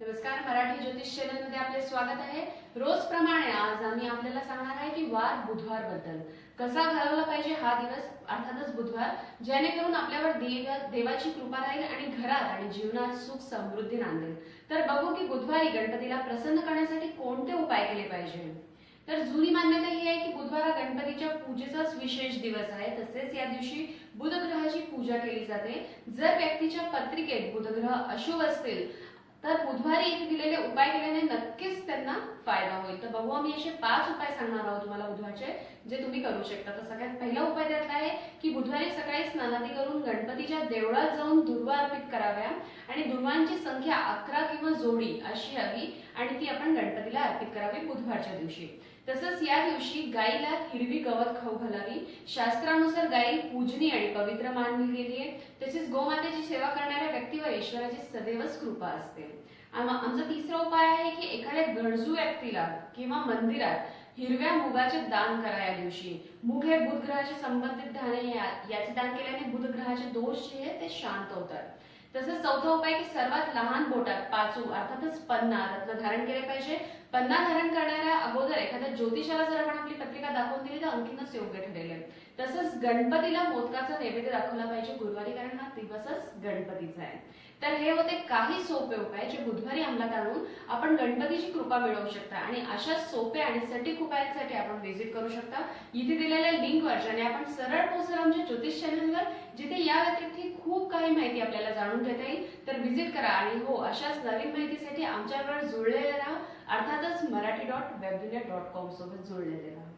नमस्कार मराठी ज्योतिष चॅनलमध्ये आपले स्वागत आहे. रोज प्रमाणे आज आम्ही आपल्याला सांगणार आहे की वार बुधवारबद्दल कसा घालवला पाहिजे हा दिवस अर्थातच बुधवार जेणेकरून आपल्यावर देव देवाची कृपा राहील आणि घरात आणि जीवनात सुख समृद्धी नांदेल. तर बघू की बुधवारी गणपतीला प्रसन्न करण्यासाठी कोणते उपाय केले पाहिजे? तर जुनी मान्यता ही आहे की बुधवार हा गणपतीच्या पूजेचाच विशेष दिवस आहे. तसेच या दिवशी बुधग्रहाची पूजा केली जाते. जर व्यक्तीच्या पत्रिकेत बुधग्रह अशुभ असतील तर बुधवारी इथे दिलेले उपाय केल्याने नक्कीच त्यांना फायदा होईल. तर बघू आम्ही असे पाच उपाय सांगणार आहोत तुम्हाला बुधवारचे जे तुम्ही करू शकता. तर सगळ्यात पहिला उपाय त्यातला की बुधवारी सकाळी स्नानादी करून गणपतीच्या देवळात जाऊन दुर्वा अर्पित कराव्या आणि दुर्वांची संख्या अकरा किंवा जोडी अशी हवी आणि ती आपण गणपतीला अर्पित करावी बुधवारच्या दिवशी. तसंच या दिवशी गायीला हिरवी गवत खाऊ घालावी. शास्त्रानुसार गायी पूजनी आणि पवित्र मानली गेली आहे. तसेच गोमातेची सेवा करणाऱ्या व्यक्तीवर ईश्वराची सदैवच कृपा असते. आमचा तिसरा उपाय आहे की एखाद्या गरजू व्यक्तीला किंवा मंदिरात हिरव्या मुगाचे दान करा या दिवशी. मुग हे बुध ग्रहाशी संबंधित धान्य याचे दान केल्याने बुध ग्रहाचे दोष जे आहे ते शांत होतात. तसंच चौथा उपाय की सर्वात लहान बोटात पाचू अर्थातच पन्ना रत्न धारण केले पाहिजे. पन्ना धारण करणाऱ्या अगोदर एखाद्या ज्योतिषाला जर आपण आपली पत्रिका दाखवून दिली तर अंकीनच योग्य ठरेल. तसंच गणपतीला मोदकाचा नैवेद्य दाखवला पाहिजे गुरुवारी कारण हा दिवसच गणपतीचा आहे. तर हे होते काही सोपे उपाय जे बुधवारी अंमलात आणून आपण गणपतीची कृपा मिळवू शकता. आणि अशा सोप्या आणि सटीक उपायांसाठी आपण व्हिजिट करू शकता. इथे दिलेल्या लिंकवर ज्याने आपण सरळ पोहोचल आमच्या ज्योतिष चॅनलवर जिथे या व्यतिरिक्त काही माहिती आपल्याला जाणून घेता येईल तर व्हिजिट करा. आणि हो अशाच नवीन माहितीसाठी आमच्यावर जुळलेले राहा. अर्थातच Marathi dot Webdunia dot com सोबत जुळलेले राहा.